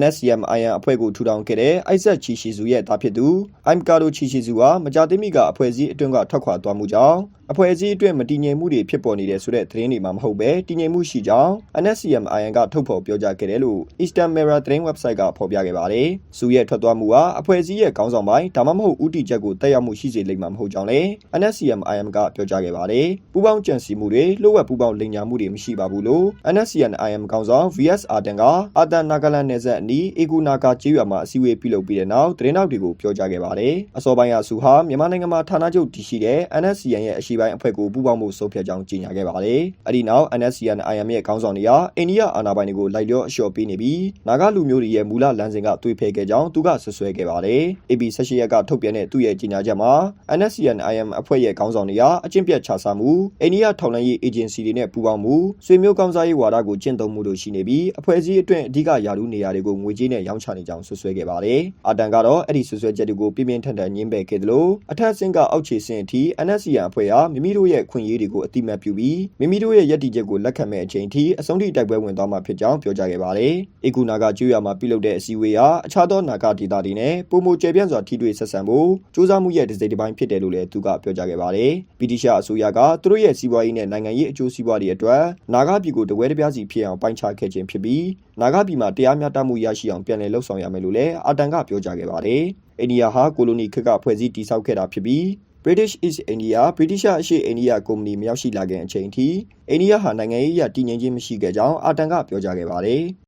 NSCM-IN အဖွဲ့ကိုထူထောင်ခဲ့တဲ့အိုက်ဇက်ချီရှီဇူရဲ့သားဖြစ်သူအိုမ်ကာဒိုချီရှီဇူဟာမကြာသေးမီကအဖွဲ့အစည်းအတွင်းကထွက်ခွာသွားမှုကြောင့် အဖွဲ့အစည်းအတွင်းမတည်ငြိမ်မှုတွေဖြစ်ပေါ်နေတဲ့ဆိုတဲ့သတင်းတွေမှာမဟုတ်ပဲတည်ငြိမ်မှုရှိကြောင်း NSCM-IN ကထုတ်ဖော်ပြောကြားခဲ့တယ်လို့ Eastern Mirror သတင်း website ကဖော်ပြခဲ့ပါတယ်။ဇူရဲ့ထွက်သွားမှုဟာအဖွဲ့အစည်းရဲ့ခေါင်းဆောင်ပိုင်းဒါမှမဟုတ်ဦးတည်ချက်ကိုတက်ရောက်မှုရှိစေလိမ့်မှာမဟုတ်ကြောင်းလည်း NSCM-IN ကပြောကြားခဲ့ပါတယ်။ပူးပေါင်းကြံစည်မှုတွေလိုအပ်ပူးပေါင်းလိမ်ညာမှုတွေမရှိပါဘူးလို့ NSCM-IN ခေါင်းဆောင် VS အာတန်ကအာတန်နာဂလန်နယ်စပ်အနီးအေကူနာကာကျေးရွာမှာအစည်းအဝေးပြုလုပ်ပြီးတဲ့နောက်သတင်းတောက်တွေကိုပြောကြားခဲ့ပါတယ်။အစောပိုင်းကဆူဟာမြန်မာနိုင်ငံမှာဌာနချုပ်တည်ရှိတဲ့ NSCN ရဲ့အရှိပိုင်းအဖွဲ့ကိုပူးပေါင်းမှုဆုံးဖြတ်ကြောင်းကြေညာခဲ့ပါတယ်။အဲဒီနောက် NSCN IM ရဲ့ခေါင်းဆောင်တွေကအိန္ဒိယအာဏာပိုင်တွေကိုလိုက်လျောအလျှော့ပေးနေပြီးနာဂလူမျိုးတွေရဲ့မူလလမ်းစဉ်ကသွေးဖဲခဲ့ကြောင်းသူကဆွဆွဲခဲ့ပါတယ်။ AB 16ရက်ကထုတ်ပြန်တဲ့သူ့ရဲ့ကြေညာချက်မှာ NSCN IM အဖွဲ့ရဲ့ခေါင်းဆောင်တွေကအကျင့်ပြတ်ခြစားမှုအိန္ဒိယထောက်လှမ်းရေးအေဂျင်စီတွေနဲ့ပူးပေါင်းမှုဆွေမျိုးကောင်းစားရေးဝါဒကိုကျင့်သုံးမှုတို့ရှိနေပြီးအဖွဲ့အစည်းအတွင်းအဓိကယာရုနေရာတွေကိုငွေကြေးနဲ့ရောင်းချနေကြောင်းဆွဆွဲခဲ့ပါတယ်။အာတန်ကတော့အဲ့ဒီဆွဆွဲချက်တွေကိုပြင်းပြင်းထန်ထန်ညှင်းပယ်ခဲ့တယ်လို့အထက်ဆင့်ကအောက်ခြေဆင့်အထိ NSCN အဖွဲ့ဟာမိမိတို့ရဲ့ခွင့်ရေးတွေကိုအတိမတ်ပြုပြီးမိမိတို့ရဲ့ယက်တီချက်ကိုလက်ခံမဲ့အချိန်ထိအဆုံးထိတိုက်ပွဲဝင်သွားမှာဖြစ်ကြောင်းပြောကြားခဲ့ပါတယ်။အေကူနာကကျွော်မှာပြုလုပ်တဲ့အစည်းအဝေးဟာအခြားသောနာဂဒေသတွေနဲ့ပုံမကျယ်ပြန့်စွာထိတွေ့ဆက်ဆံဖို့စူးစမ်းမှုရဲ့တစ်စိတ်တစ်ပိုင်းဖြစ်တယ်လို့လည်းသူကပြောကြားခဲ့ပါတယ်။ဗြိတိရှအစိုးရကသူတို့ရဲ့စီးပွားရေးနဲ့နိုင်ငံရေးအကျိုးစီးပွားတွေအတွက်နာဂပြည်ကိုတပွဲတစ်ပြားစီဖြစ်အောင်ပိုင်းခြားခဲ့ခြင်းဖြစ်ပြီးနာဂပြည်မှာတရားမျှတမှုရရှိအောင်ပြန်လည်လှုပ်ဆောင်ရမယ်လို့လည်းအာတန်ကပြောကြားခဲ့ပါတယ်။အိန္ဒိယဟာကိုလိုနီခေတ်ကဖွဲ့စည်းတည်ဆောက်ခဲ့တာဖြစ်ပြီး British East India ဗြိတိရှအရှေ့အိန္ဒိယကုမ္ပဏီမရောက်ရှိလာခင်အချိန်ထိအိန္ဒိယဟာနိုင်ငံရေးအရတည်ငြိမ်ခြင်းမရှိခဲ့ကြောင်းအာတန်ကပြောကြားခဲ့ပါတယ်။